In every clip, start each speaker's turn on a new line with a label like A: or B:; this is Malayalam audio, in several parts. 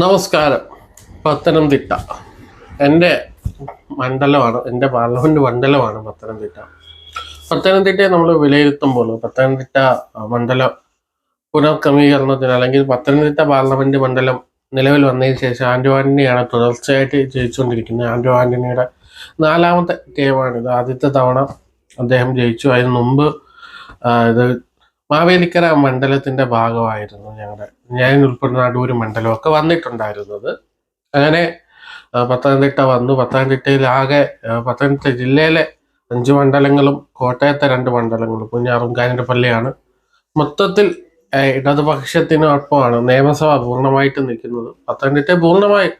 A: നമസ്കാരം. പത്തനംതിട്ട. എന്റെ മണ്ഡലമാണ് എന്റെ പാർലമെന്റ് മണ്ഡലമാണ് പത്തനംതിട്ട. പത്തനംതിട്ടയെ നമ്മൾ വിലയിരുത്തുമ്പോൾ പത്തനംതിട്ട മണ്ഡലം പുനർക്രമീകരണത്തിന് അല്ലെങ്കിൽ പത്തനംതിട്ട പാർലമെന്റ് മണ്ഡലം നിലവിൽ വന്നതിന് ശേഷം ആൻഡോ ആന്റണിയാണ് തുടർച്ചയായിട്ട് ജയിച്ചുകൊണ്ടിരിക്കുന്നത്. ആൻഡോ ആന്റണിയുടെ നാലാമത്തെ ടീമാണിത്. ആദ്യത്തെ തവണ അദ്ദേഹം ജയിച്ചു. അതിന് മുമ്പ് ഇത് മാവേലിക്കര മണ്ഡലത്തിന്റെ ഭാഗമായിരുന്നു ഞങ്ങളുടെ ഞാൻ ഉൾപ്പെടുന്ന അടൂര് മണ്ഡലമൊക്കെ വന്നിട്ടുണ്ടായിരുന്നത്. അങ്ങനെ പത്തനംതിട്ട വന്നു. ആ, പത്തനംതിട്ട ജില്ലയിലെ അഞ്ച് മണ്ഡലങ്ങളും കോട്ടയത്തെ രണ്ട് മണ്ഡലങ്ങളും കുഞ്ഞാറും കാഞ്ഞിരപ്പള്ളിയാണ്. മൊത്തത്തിൽ ഇടതുപക്ഷത്തിന് ഇടതുപക്ഷത്തിനൊപ്പമാണ് നിയമസഭ പൂർണമായിട്ട് നിൽക്കുന്നത്. പത്തനംതിട്ട പൂർണമായി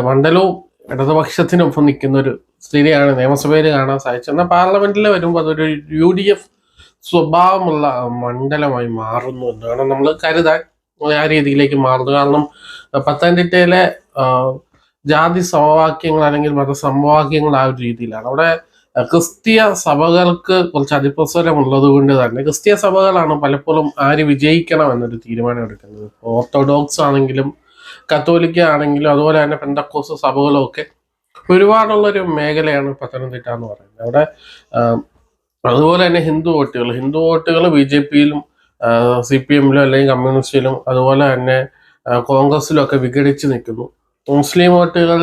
A: മണ്ഡലവും ഇടതുപക്ഷത്തിനൊപ്പം നിൽക്കുന്ന ഒരു സ്ഥിതിയാണ് നിയമസഭയിൽ കാണാൻ സാധിച്ചത്. എന്നാൽ പാർലമെന്റിൽ വരുമ്പോൾ അതൊരു യു ഡി എഫ് സ്വഭാവമുള്ള മണ്ഡലമായി മാറുന്നു എന്നാണ് നമ്മൾ കരുതാൻ ആ രീതിയിലേക്ക് മാറുന്നു കാരണം പത്തനംതിട്ടയിലെ ജാതി സമവാക്യങ്ങൾ അല്ലെങ്കിൽ മത സമവാക്യങ്ങൾ ആ ഒരു രീതിയിലാണ്. അവിടെ ക്രിസ്തീയ സഭകൾക്ക് കുറച്ച് അതിപ്രസരം ഉള്ളത് കൊണ്ട് തന്നെ ക്രിസ്തീയ സഭകളാണ് പലപ്പോഴും ആര് വിജയിക്കണം എന്നൊരു തീരുമാനം എടുക്കുന്നത്. ഓർത്തഡോക്സ് ആണെങ്കിലും കത്തോലിക്ക ആണെങ്കിലും അതുപോലെ തന്നെ പെന്തക്കോസ് സഭകളും ഒക്കെ ഒരുപാടുള്ളൊരു മേഖലയാണ് പത്തനംതിട്ട എന്ന് പറയുന്നത്. അവിടെ അതുപോലെ തന്നെ ഹിന്ദു വോട്ടുകൾ. ഹിന്ദു വോട്ടുകൾ ബി ജെ പിയിലും സി പി എമ്മിലും അല്ലെങ്കിൽ കമ്മ്യൂണിസ്റ്റിലും അതുപോലെ തന്നെ കോൺഗ്രസിലും ഒക്കെ വിഘടിച്ച് നിൽക്കുന്നു. മുസ്ലിം വോട്ടുകൾ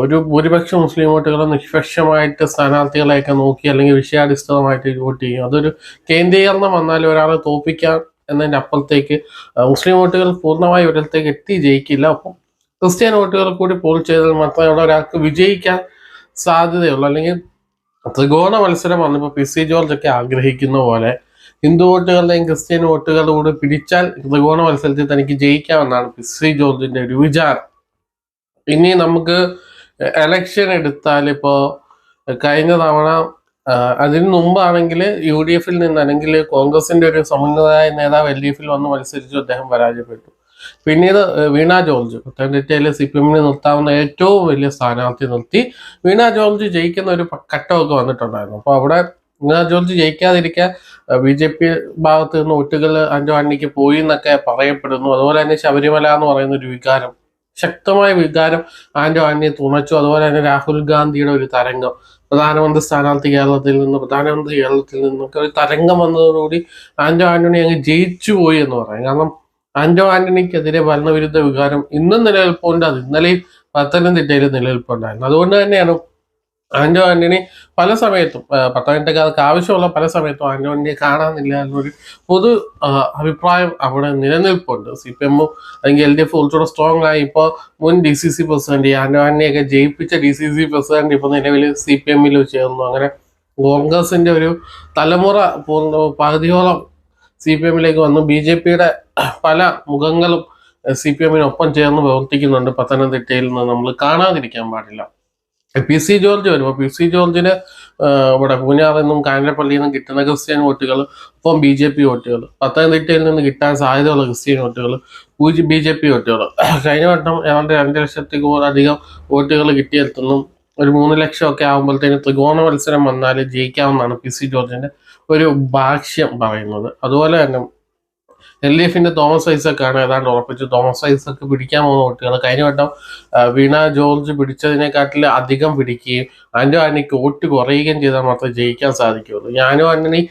A: ഒരു ഭൂരിപക്ഷം മുസ്ലിം വോട്ടുകൾ നിഷ്പക്ഷമായിട്ട് സ്ഥാനാർത്ഥികളെയൊക്കെ നോക്കി അല്ലെങ്കിൽ വിഷയാടിസ്ഥാനമായിട്ട് വോട്ട് ചെയ്യും. അതൊരു കേന്ദ്രീകരണം വന്നാൽ ഒരാളെ തോപ്പിക്കാൻ എന്നതിന്റെ അപ്പുറത്തേക്ക് മുസ്ലിം വോട്ടുകൾ പൂർണമായി ഒരിടത്തേക്ക് എത്തി ജയിക്കില്ല. അപ്പം ക്രിസ്ത്യൻ വോട്ടുകൾ കൂടി പോൾ ചെയ്താൽ മാത്രമേ അവിടെ ഒരാൾക്ക് വിജയിക്കാൻ സാധ്യതയുള്ളൂ. അല്ലെങ്കിൽ ത്രികോണ മത്സരം വന്നപ്പോൾ പി സി ജോർജ് ഒക്കെ ആഗ്രഹിക്കുന്ന പോലെ ഹിന്ദു വോട്ടുകളുടെയും ക്രിസ്ത്യൻ വോട്ടുകളുടെ കൂടെ പിടിച്ചാൽ ത്രികോണ മത്സരത്തിൽ തനിക്ക് ജയിക്കാമെന്നാണ് പി സി ജോർജിന്റെ ഒരു വിചാരം. ഇനി നമുക്ക് എലക്ഷൻ എടുത്താൽ ഇപ്പോൾ കഴിഞ്ഞ തവണ അതിനു മുമ്പാണെങ്കിൽ യു ഡി എഫിൽ നിന്ന് അല്ലെങ്കിൽ കോൺഗ്രസിന്റെ ഒരു സമുന്നതായ നേതാവ് എൽ ഡി എഫിൽ വന്ന് മത്സരിച്ചു അദ്ദേഹം പരാജയപ്പെട്ടു. പിന്നീട് വീണ ജോർജ് പത്തനംതിട്ടയിൽ സി പി എമ്മിനെ നിർത്താവുന്ന ഏറ്റവും വലിയ സ്ഥാനാർത്ഥി നിർത്തി. വീണ ജോർജ് ജയിക്കുന്ന ഒരു ഘട്ടമൊക്കെ വന്നിട്ടുണ്ടായിരുന്നു. അപ്പോൾ അവിടെ വീണ ജോർജ് ജയിക്കാതിരിക്കാൻ ബി ജെ പി ഭാഗത്ത് നിന്ന് വോട്ടുകൾ അഞ്ചോ അണ്ണിക്ക് പോയി എന്നൊക്കെ പറയപ്പെടുന്നു. അതുപോലെ തന്നെ ശബരിമല എന്ന് പറയുന്ന ഒരു വികാരം ശക്തമായ വികാരം ആന്റോ ആന്റിയെ തുണച്ചു. അതുപോലെ തന്നെ രാഹുൽ ഗാന്ധിയുടെ ഒരു തരംഗം പ്രധാനമന്ത്രി സ്ഥാനാർത്ഥി കേരളത്തിൽ നിന്ന് പ്രധാനമന്ത്രി കേരളത്തിൽ നിന്നൊക്കെ ഒരു തരംഗം വന്നതോടുകൂടി ആന്റോ ആന്റണി അങ്ങ് ജയിച്ചു പോയി എന്ന് പറയാം. കാരണം ആന്റോ ആന്റണിക്കെതിരെ ഭരണവിരുദ്ധ വികാരം ഇന്നും നിലനിൽപ്പുണ്ട്. അത് ഇന്നലെയും പത്തനംതിട്ടയിൽ നിലനിൽപ്പുണ്ടായിരുന്നു. അതുകൊണ്ട് തന്നെയാണ് ആന്റോ ആന്റണി പല സമയത്തും പത്തനംതിട്ടക്കാർക്ക് ആവശ്യമുള്ള പല സമയത്തും ആന്റോ ആന്റണിയെ കാണാനില്ല എന്നൊരു പൊതു അഭിപ്രായം അവിടെ നിലനിൽപ്പുണ്ട്. സി പി എമ്മും അല്ലെങ്കിൽ എൽ ഡി എഫ് കുറച്ചുകൂടെ സ്ട്രോങ് ആയി ഇപ്പോൾ മുൻ D C C president Anto ആന്റണിയൊക്കെ ജയിപ്പിച്ച ഡി സി സി പ്രസിഡന്റ് ഇപ്പോൾ നിലവിൽ സി പി എമ്മിൽ ചേർന്നു. അങ്ങനെ കോൺഗ്രസിന്റെ ഒരു തലമുറ പൂർണ പകുതിയോളം സി പി എമ്മിലേക്ക് വന്നു. ബി ജെ പിയുടെ പല മുഖങ്ങളും സി പി എമ്മിനൊപ്പം ചേർന്ന് പ്രവർത്തിക്കുന്നുണ്ട് പത്തനംതിട്ടയിൽ നിന്ന്. നമ്മൾ കാണാതിരിക്കാൻ പാടില്ല. പി സി ജോർജ് വരുമ്പോൾ പി സി ജോർജിന് ഇവിടെ പൂഞ്ഞാറിൽ നിന്നും കാഞ്ഞിരപ്പള്ളിയിൽ നിന്നും കിട്ടുന്ന ക്രിസ്ത്യൻ വോട്ടുകൾ ഒപ്പം ബി ജെ പി വോട്ടുകൾ. പത്തനംതിട്ടയിൽ നിന്ന് കിട്ടാൻ സാധ്യതയുള്ള ക്രിസ്ത്യൻ വോട്ടുകൾ പൂജ്യം ബി ജെ പി വോട്ടുകൾ. കഴിഞ്ഞ വട്ടം ഏതാണ്ട് രണ്ട് ലക്ഷത്തിൽ അധികം വോട്ടുകൾ കിട്ടിയെത്തുന്നു. ഒരു മൂന്ന് ലക്ഷം ഒക്കെ ആകുമ്പോഴത്തേന് ത്രികോണ മത്സരം വന്നാൽ ജയിക്കാവുന്നതാണ് പി സി ജോർജിന്റെ ഒരു ഭാഷ്യം പറയുന്നത്. അതുപോലെ തന്നെ എൽ ഡി എഫിന്റെ തോമസ് ഐസക്കാണ് ഏതാണ്ട് ഉറപ്പിച്ചത്. തോമസ് ഐസക്ക് പിടിക്കാൻ പോകുന്ന കുട്ടികൾ കഴിഞ്ഞ വട്ടം വീണ ജോർജ് പിടിച്ചതിനെക്കാട്ടിൽ അധികം പിടിക്കുകയും ആന്റോ ആന്റണിക്ക് വോട്ട് കുറയുകയും ചെയ്താൽ മാത്രമേ ജയിക്കാൻ സാധിക്കുകയുള്ളൂ. ഞാനും ആന്റണി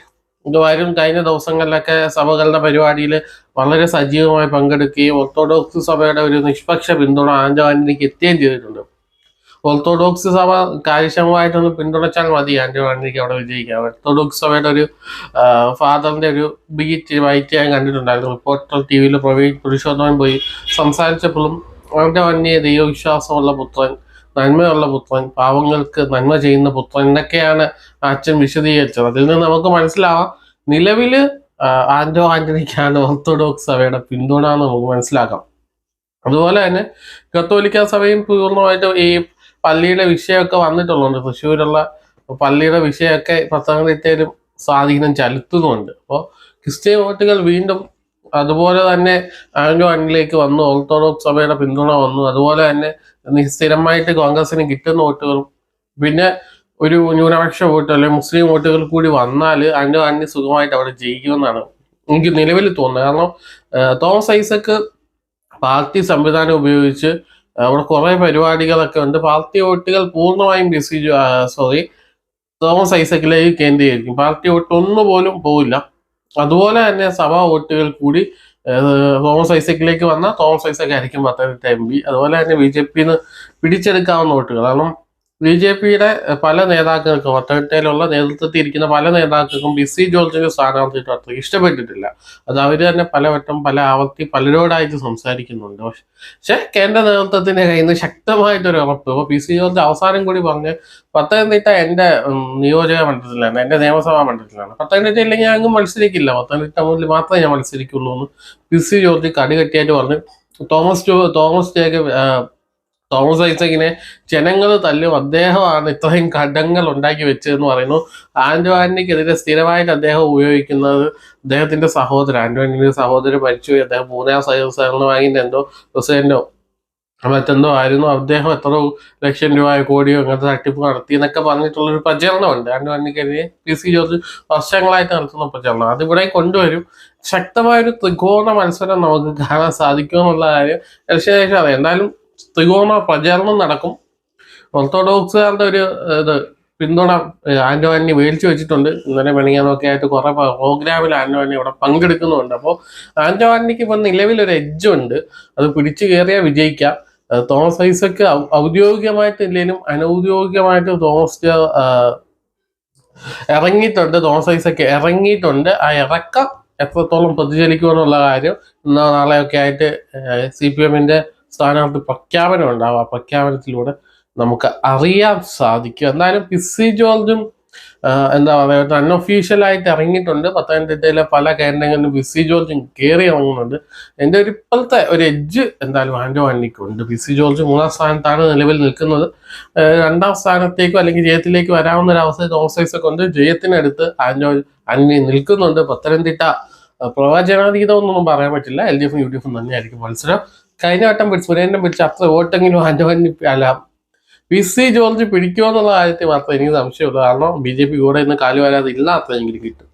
A: വരും കഴിഞ്ഞ ദിവസങ്ങളിലൊക്കെ സഭകളുടെ പരിപാടിയിൽ വളരെ സജീവമായി പങ്കെടുക്കുകയും ഓർത്തഡോക്സ് സഭയുടെ ഒരു നിഷ്പക്ഷ പിന്തുണ ആന്റോ ആന്റണിക്ക് എത്തുകയും ചെയ്തിട്ടുണ്ട്. ഓർത്തഡോക്സ് സഭ കാര്യക്ഷമമായിട്ടൊന്ന് പിന്തുണച്ചാൽ മതി ആന്റോ ആന്റണിക്ക് അവിടെ വിജയിക്കാം. ഓർത്തഡോക്സ് സഭയുടെ ഒരു ഫാദറിന്റെ ഒരു ബീറ്റ് വൈറ്റ് ഞാൻ കണ്ടിട്ടുണ്ടായിരുന്നു. റിപ്പോർട്ടർ ടി വിയിൽ പ്രവീൺ പുരുഷോത്തമൻ പോയി സംസാരിച്ചപ്പോഴും അവന്റെ വന്യ ദൈവവിശ്വാസമുള്ള പുത്രൻ നന്മയുള്ള പുത്രൻ പാവങ്ങൾക്ക് നന്മ ചെയ്യുന്ന പുത്രൻ എന്നൊക്കെയാണ് അച്ഛൻ വിശദീകരിച്ചത്. അതിൽ നിന്ന് നമുക്ക് മനസ്സിലാവാം നിലവിൽ ആന്റോ ആന്റണിക്കാണ് ഓർത്തഡോക്സ് സഭയുടെ പിന്തുണ എന്ന് നമുക്ക് മനസ്സിലാക്കാം. അതുപോലെ തന്നെ കത്തോലിക്ക സഭയും പൂർണമായിട്ട് ഈ പള്ളിയുടെ വിഷയമൊക്കെ വന്നിട്ടുള്ളതുകൊണ്ട് തൃശ്ശൂരുള്ള പള്ളിയുടെ വിഷയമൊക്കെ പ്രസംഗത്തിലും സ്വാധീനം ചെലുത്തുന്നുണ്ട്. അപ്പോൾ ക്രിസ്ത്യൻ വോട്ടുകൾ വീണ്ടും അതുപോലെ തന്നെ ആംഗ്ലോ അണിലേക്ക് വന്നു. ഓർത്തഡോക്സ് സഭയുടെ പിന്തുണ വന്നു. അതുപോലെ തന്നെ സ്ഥിരമായിട്ട് കോൺഗ്രസിന് കിട്ടുന്ന വോട്ടുകളും പിന്നെ ഒരു ന്യൂനപക്ഷ വോട്ട് അല്ലെങ്കിൽ മുസ്ലിം വോട്ടുകൾ കൂടി വന്നാൽ ആംഗ്ലോ അണി സുഖമായിട്ട് അവിടെ ജയിക്കുമെന്നാണ് എനിക്ക് നിലവിൽ തോന്നുന്നത്. കാരണം തോമസ് ഐസക്ക് പാർട്ടി സംവിധാനം ഉപയോഗിച്ച് അവിടെ കുറേ പരിപാടികളൊക്കെ ഉണ്ട്. പാർട്ടി വോട്ടുകൾ പൂർണമായും ബി സി സോറി തോമസ് ഐസക്കിലേക്ക് കേന്ദ്രീകരിക്കും. പാർട്ടി വോട്ട് ഒന്നുപോലും പോവില്ല. അതുപോലെ തന്നെ സഭാ വോട്ടുകൾ കൂടി തോമസ് ഐസക്കിലേക്ക് വന്നാൽ തോമസ് ഐസക് ആയിരിക്കും പത്തനംതിട്ട എം പി. അതുപോലെ തന്നെ ബി ജെ പിന്ന് പിടിച്ചെടുക്കാവുന്ന വോട്ടുകൾ. കാരണം ബി ജെ പിയുടെ പല നേതാക്കൾക്കും പത്തനംതിട്ടയിലുള്ള നേതൃത്വത്തിൽ ഇരിക്കുന്ന പല നേതാക്കൾക്കും ബി സി ജോർജിന്റെ സ്ഥാനാർത്ഥിത്വം അത്ര ഇഷ്ടപ്പെട്ടിട്ടില്ല. അത് അവർ തന്നെ പലവട്ടം പല ആവർത്തി പലരോടായിട്ട് സംസാരിക്കുന്നുണ്ട്. പക്ഷെ കേന്ദ്ര നേതൃത്വത്തിന്റെ കയ്യിൽ നിന്ന് ശക്തമായിട്ടൊരു ഉറപ്പ്. പി സി ജോർജ് അവസാനം കൂടി പറഞ്ഞ് പത്തനംതിട്ട എന്റെ നിയോജക മണ്ഡലത്തിലാണ് എന്റെ നിയമസഭാ മണ്ഡലത്തിലാണ്. പത്തനംതിട്ട ഇല്ലെങ്കിൽ ഞാൻ അങ്ങ് മത്സരിക്കില്ല. പത്തനംതിട്ട മുതൽ മാത്രമേ ഞാൻ മത്സരിക്കുള്ളൂ എന്ന് പി സി ജോർജ് കടികെട്ടിയായിട്ട് പറഞ്ഞു Thomas Jo Thomas Jacob Thomas ഐസക്കിനെ ജനങ്ങൾ തല്ലും അദ്ദേഹമാണ് ഇത്രയും ഘടങ്ങൾ ഉണ്ടാക്കി വെച്ചതെന്ന് പറയുന്നു. ആന്റോ ആന്റണിക്കെതിരെ സ്ഥിരമായിട്ട് അദ്ദേഹം ഉപയോഗിക്കുന്നത് അദ്ദേഹത്തിന്റെ സഹോദരൻ. ആന്റോ ആന്റണിയുടെ സഹോദരൻ മരിച്ചു അദ്ദേഹം മൂന്നാം സഹകരണം എന്തോ പ്രസിഡന്റോ മറ്റെന്തോ ആയിരുന്നു. അദ്ദേഹം എത്ര ലക്ഷം രൂപ കോടിയോ അങ്ങനത്തെ തട്ടിപ്പ് നടത്തി എന്നൊക്കെ പറഞ്ഞിട്ടുള്ള ഒരു പ്രചരണമുണ്ട്. ആന്റോ ആന്റണിക്കെതിരെ പി സി ജോർജ് വർഷങ്ങളായിട്ട് നടത്തുന്ന പ്രചരണം. അതിവിടെ കൊണ്ടുവരും. ശക്തമായൊരു ത്രികോണ മത്സരം നമുക്ക് കാണാൻ സാധിക്കുമെന്നുള്ള കാര്യം. ലക്ഷ്യം അറിയാം. എന്തായാലും ത്രികോണ പ്രചാരണം നടക്കും. ഓർത്തഡോക്സുകാരുടെ ഒരു ഇത് പിന്തുണ ആൻഡോ മേടിച്ചു വെച്ചിട്ടുണ്ട്. ഇന്നലെ മെണിയാന്നൊക്കെ ആയിട്ട് കുറെ പ്രോഗ്രാമിൽ ആൻഡോ ആന്റണി ഇവിടെ പങ്കെടുക്കുന്നുണ്ട്. അപ്പോൾ ആൻഡോ ആന്റണിക്ക് ഇപ്പം നിലവിലൊരു ഉണ്ട്. അത് പിടിച്ചു കയറിയാൽ വിജയിക്കാം. തോമസ് ഐസക്ക് ഔദ്യോഗികമായിട്ട് ഇല്ലെങ്കിലും അനൗദ്യോഗികമായിട്ട് തോമസ് ഇറങ്ങിയിട്ടുണ്ട്. തോമസ് ഐസക്ക് ഇറങ്ങിയിട്ടുണ്ട്. ആ ഇറക്കം എത്രത്തോളം പ്രതിചലിക്കുമെന്നുള്ള കാര്യം ഇന്നോ നാളെയൊക്കെ ആയിട്ട് സി പി എമ്മിന്റെ സ്ഥാനാർത്ഥി പ്രഖ്യാപനം ഉണ്ടാവും. ആ പ്രഖ്യാപനത്തിലൂടെ നമുക്ക് അറിയാൻ സാധിക്കും. എന്തായാലും പി സി ജോർജും എന്താ പറയുക അൺഒഫീഷ്യൽ ആയിട്ട് ഇറങ്ങിയിട്ടുണ്ട്. പത്തനംതിട്ടയിലെ പല കേന്ദ്രങ്ങളിലും പി സി ജോർജും കയറി ഇറങ്ങുന്നുണ്ട്. എന്റെ ഒരു ഇപ്പോഴത്തെ ഒരു എഡ്ജ് എന്തായാലും ആൻഡോ ആൻഡിക്കുണ്ട് പി സി ജോർജ് മൂന്നാം സ്ഥാനത്താണ് നിലവിൽ നിൽക്കുന്നത്. രണ്ടാം സ്ഥാനത്തേക്കോ അല്ലെങ്കിൽ ജയത്തിലേക്ക് വരാവുന്ന ഒരു അവസ്ഥ തോമസ് ഐസക് ഉണ്ട്. ജയത്തിനടുത്ത് ആൻഡോ അന്നി നിൽക്കുന്നുണ്ട്. പത്തനംതിട്ട പ്രവചനാതീതം എന്നൊന്നും പറയാൻ പറ്റില്ല. എൽ ഡി എഫും യു ഡി എഫും തന്നെയായിരിക്കും മത്സരം. കഴിഞ്ഞ വട്ടം പിടിച്ച് സുരേന്ദ്രൻ പിടിച്ച് അത്ര വോട്ടെങ്കിലും ആന്റോ ആന്റണി അല്ല സി ജോർജ് പിടിക്കുമോ എന്നുള്ള കാര്യത്തിൽ മാത്രമേ എനിക്ക് സംശയമുള്ളൂ. കാരണം ബി ജെ പി കൂടെ ഇന്ന് കാലുവരാതെ ഇല്ലാത്തതെങ്കിലും കിട്ടും.